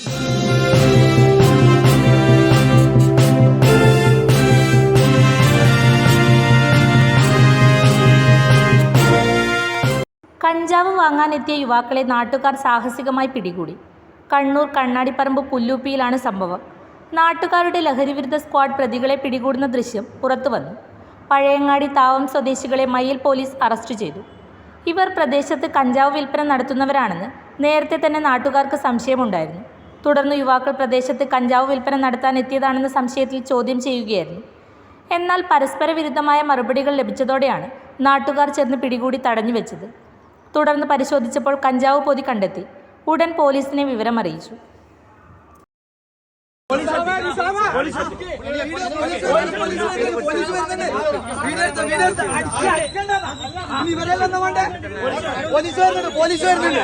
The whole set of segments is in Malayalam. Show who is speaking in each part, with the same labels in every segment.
Speaker 1: കഞ്ചാവ് വാങ്ങാനെത്തിയ യുവാക്കളെ നാട്ടുകാർ സാഹസികമായി പിടികൂടി. കണ്ണൂർ കണ്ണാടിപ്പറമ്പ് പുല്ലൂപ്പിയിലാണ് സംഭവം. നാട്ടുകാരുടെ ലഹരിവിരുദ്ധ സ്ക്വാഡ് പ്രതികളെ പിടികൂടുന്ന ദൃശ്യം പുറത്തുവന്നു. പഴയങ്ങാടി താവം സ്വദേശികളെ മയിൽ പോലീസ് അറസ്റ്റ് ചെയ്തു. ഇവർ പ്രദേശത്ത് കഞ്ചാവ് വിൽപ്പന നടത്തുന്നവരാണെന്ന് നേരത്തെ തന്നെ നാട്ടുകാർക്ക് സംശയമുണ്ടായിരുന്നു. തുടർന്ന് യുവാക്കൾ പ്രദേശത്ത് കഞ്ചാവ് വിൽപ്പന നടത്താൻ എത്തിയതാണെന്ന സംശയത്തിൽ ചോദ്യം ചെയ്യുകയായിരുന്നു. എന്നാൽ പരസ്പര വിരുദ്ധമായ മറുപടികൾ ലഭിച്ചതോടെയാണ് നാട്ടുകാർ ചേർന്ന് പിടികൂടി തടഞ്ഞു വെച്ചത്. തുടർന്ന് പരിശോധിച്ചപ്പോൾ കഞ്ചാവ് പൊതി കണ്ടെത്തി. ഉടൻ പോലീസിനെ വിവരം അറിയിച്ചു
Speaker 2: പോലീസ് വരുന്നുണ്ട് പോലീസ് വരുന്നുണ്ട്.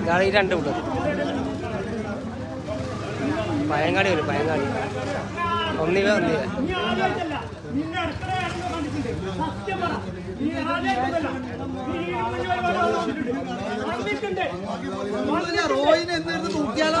Speaker 3: ഇതാണ് ഈ രണ്ട് കൂട്ടർ. പയങ്ങാടി വരും പയങ്ങാടി. ഒന്നിവ ഒന്നിവ.
Speaker 2: റോയിന് എന്തായിരുന്നു തൂക്കിയാലോ